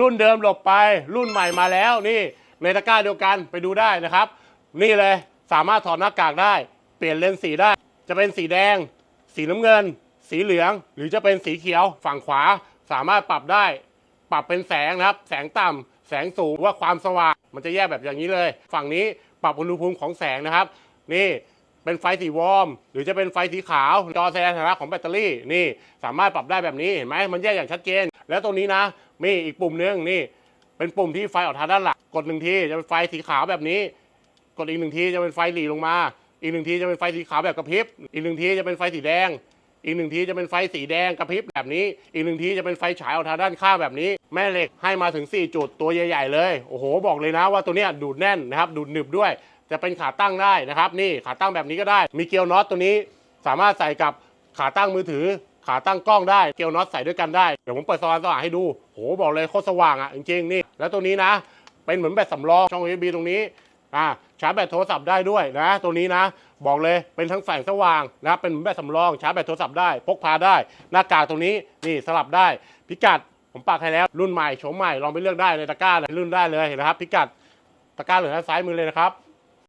รุ่นเดิมหลบไป รุ่นใหม่มาแล้วนี่ในตะกร้าเดียวกันไปดูได้นะครับ นี่เลยสามารถถอดหน้ากากได้ เปลี่ยนเลนส์สีได้ จะเป็นสีแดง สีน้ำเงิน สีเหลือง หรือจะเป็นสีเขียวฝั่งขวา สามารถปรับได้ ปรับเป็นแสงนะครับ แสงต่ำแสงสูงว่าความสว่าง มันจะแยกแบบอย่างนี้เลย ฝั่งนี้ปรับอุณหภูมิของแสงนะครับ นี่เป็นไฟสีวอร์ม หรือจะเป็นไฟสีขาว จอแสดงสถานะของแบตเตอรี่นี่สามารถปรับได้แบบนี้เห็นไหมมันแยกอย่างชัดเจน แล้วตรงนี้นะ มีอีกปุ่มหนึงนี่ เป็นปุ่มที่ไฟออกทางด้านหลังกดหนึ่งทีจะเป็นไฟสีขาวแบบนี้ กดอีกหนึ่งทีจะเป็นไฟหลีลงมา อีกหนึ่งทีจะเป็นไฟสีขาวแบบกระพริบ อีกหนึ่งทีจะเป็นไฟสีแดง อีกหนึ่งทีจะเป็นไฟสีแดงกระพริบแบบนี้ อีกหนึ่งทีจะเป็นไฟฉายออกทางด้านข้างแบบนี้ แม่เหล็กให้มาถึง 4 จุดตัวใหญ่ๆเลย โอ้โหบอกเลยนะว่าตัวเนี้ยดูดแน่นนะครับดูดหนึบด้วยจะเป็นขาตั้งได้นะครับ นี่ขาตั้งแบบนี้ก็ได้ มีเกลียวน็อตตัวนี้ สามารถใส่กับขาตั้งมือถือ ขาตั้งกล้องได้เกลียวน็อตใส่ด้วยกันได้ เดี๋ยวผมเปิดสว่างสว่างให้ดูโหบอกเลยโคตรสว่างอะจริงๆนี่แล้วตัวนี้นะ เป็นเหมือนแบตสำรองช่อง USB ตรงนี้อ่าชาร์จแบตโทรศัพท์ได้ด้วยนะ ตัวนี้นะ บอกเลยเป็นทั้งแสงสว่างนะเป็นเหมือนแบตสำรองชาร์จแบตโทรศัพท์ได้พกพาได้ หน้ากากตรงนี้นี่สลับได้ พิกัดผมปักให้แล้วรุ่นใหม่โฉมใหม่ลองไปเลือกได้ในตะกร้าเลยรุ่นได้เลยนะครับ พิกัดตะกร้าเหลือด้านซ้ายมือเลยนะครับ